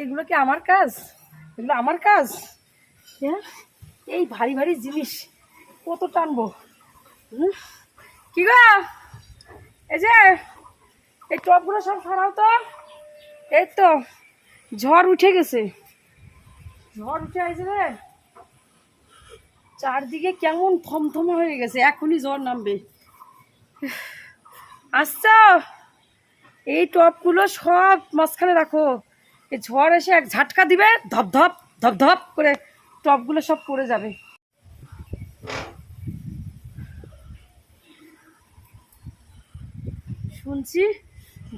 এগুলো কি আমার কাজ? এগুলো আমার কাজ? হ্যাঁ? এই ভারী ভারী জিনিস, কত টানবো? হুম? কি গো? এই যে, এই টপগুলো সব সরাও তো। এই তো, ঝড় উঠে গেছে। ঝড় উঠে আছে রে। চারদিকে কেমন থমথমে হয়ে গেছে, এখনই ঝড় নামবে। আসছো? এই টপগুলো সব মাঝখানে রাখো। এই ঝড় এসে এক ঝাটকা দিবে ধপধপ ধপধপ করে টপগুলো সব পড়ে যাবে। শুনছি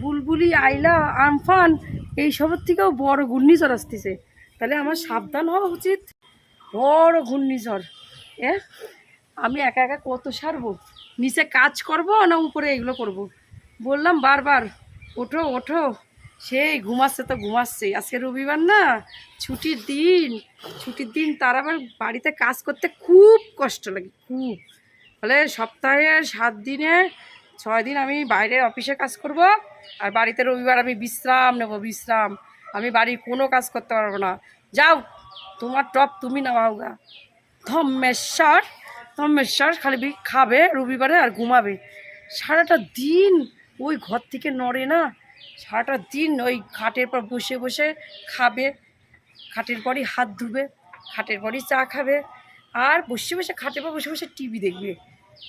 বুলবুলি, আইলা আমফান এইসবের থেকেও বড় ঘূর্ণিঝড় আসতেছে। তাহলে আমার সাবধান হওয়া উচিত। বড় ঘূর্ণিঝড়। এ, আমি একা একা কত সারবো? নিচে কাজ করব না উপরে এগুলো করব। বললাম বারবার, ওঠো ওঠো। সেই ঘুমাচ্ছে তো ঘুমাচ্ছে। আজকে রবিবার না, ছুটির দিন ছুটির দিন তার আবার বাড়িতে কাজ করতে খুব কষ্ট লাগে, খুব। ফলে সপ্তাহে সাত দিনে, ছয় দিন আমি বাইরের অফিসে কাজ করব, আর বাড়িতে রবিবার আমি বিশ্রাম নেব, বিশ্রাম। আমি বাড়ির কোনো কাজ করতে পারব না। যাও, তোমার টপ তুমি নামাও গা ধম্মেশ্বর ধম্মেশ্বর খালি খাবে রবিবারে আর ঘুমাবে। সারাটা দিন ওই ঘর থেকে নড়ে না সারাটা দিন ওই খাটের পর বসে বসে খাবে, খাটের পরই হাত ধুবে, খাটের পরই চা খাবে, আর বসে বসে খাটের পর বসে বসে টিভি দেখবে।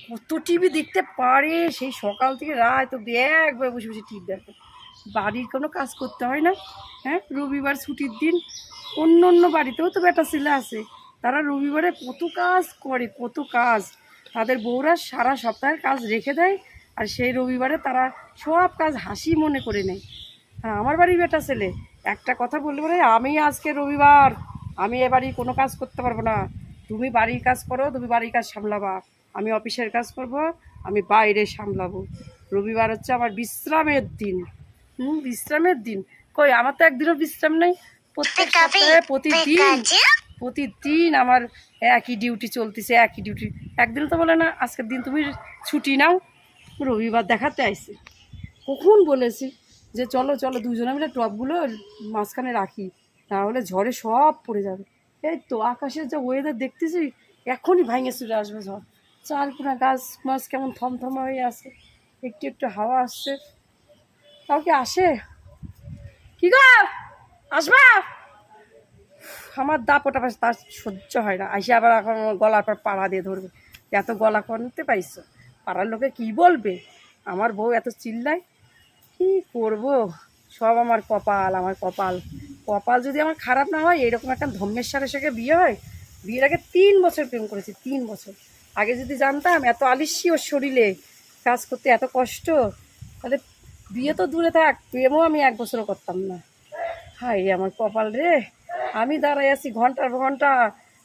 কত টিভি দেখতে পারে? সেই সকাল থেকে রাত তো একবার বসে বসে টিভি দেখবে বাড়ির কোনো কাজ করতে হয় না হ্যাঁ? রবিবার ছুটির দিন অন্য অন্য বাড়িতেও তো বেটা ছেলে আছে। তারা রবিবারে কত কাজ করে, কত কাজ। তাদের বউরা সারা সপ্তাহের কাজ রেখে দেয় আর সেই রবিবারে তারা সব কাজ হাসি মনে করে নেয়। আর আমার বাড়ির বেটা ছেলে একটা কথা বললে বলে আমি আজকে রবিবার আমি এ বাড়ি কোনো কাজ করতে পারব না। তুমি বাড়ির কাজ করো তুমি বাড়ির কাজ সামলাবা। আমি অফিসের কাজ করব আমি বাইরে সামলাবো। রবিবার হচ্ছে আমার বিশ্রামের দিন। হুম বিশ্রামের দিন। কই আমার তো একদিনও বিশ্রাম নেই। প্রত্যেক সপ্তাহে প্রতিদিন প্রতিদিন আমার একই ডিউটি চলতেছে একই ডিউটি একদিন তো বলে না আজকের দিন তুমি ছুটি নাও রবিবার দেখাতে আইসে। কখন বলেছি যে চলো চলো, দুজনে মিলে টপগুলো মাঝখানে রাখি তাহলে ঝড়ে সব পড়ে যাবে। এই তো আকাশের যে ওয়েদার দেখতেছি, এখনই ভাঙে চলে আসবে ঝড়। চারকুনা গাছ মাছ কেমন থমথমা হয়ে আছে, একটু একটু হাওয়া আসছে। কাউকে আসে? কি গো? আসবা? আমার দাপটা পাশে তার সহ্য হয় না। আইসে আবার এখন গলার পর পাড়া দিয়ে ধরবে। এত গলা করতে পাইছো? পাড়ার লোকে কি বলবে? আমার বউ এত চিল্লায়, কি করব? সব আমার কপাল আমার কপাল। কপাল যদি আমার খারাপ না হয়, এরকম একটা ধর্মেশ্বরের সঙ্গে বিয়ে হয়, বিয়ের আগে তিন বছর প্রেম করেছি, তিন বছর। আগে যদি জানতাম এত আলিস্যি ওর শরীরে, কাজ করতে এত কষ্ট, তাহলে বিয়ে তো দূরে থাক, প্রেমও আমি এক বছরও করতাম না। হাই আমার কপাল রে, আমি দাঁড়াই আছি ঘণ্টার ঘণ্টা,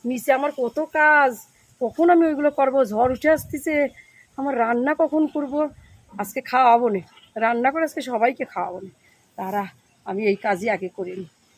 নিচে আমার কত কাজ, কখন আমি ওইগুলো করব? ঝড় উঠে আসতেছে আমার রান্না কখন করব? আজকে খাওয়াবো না। রান্না করে আজকে সবাইকে খাওয়াবো না। তারা আমি এই কাজই আগে করিনি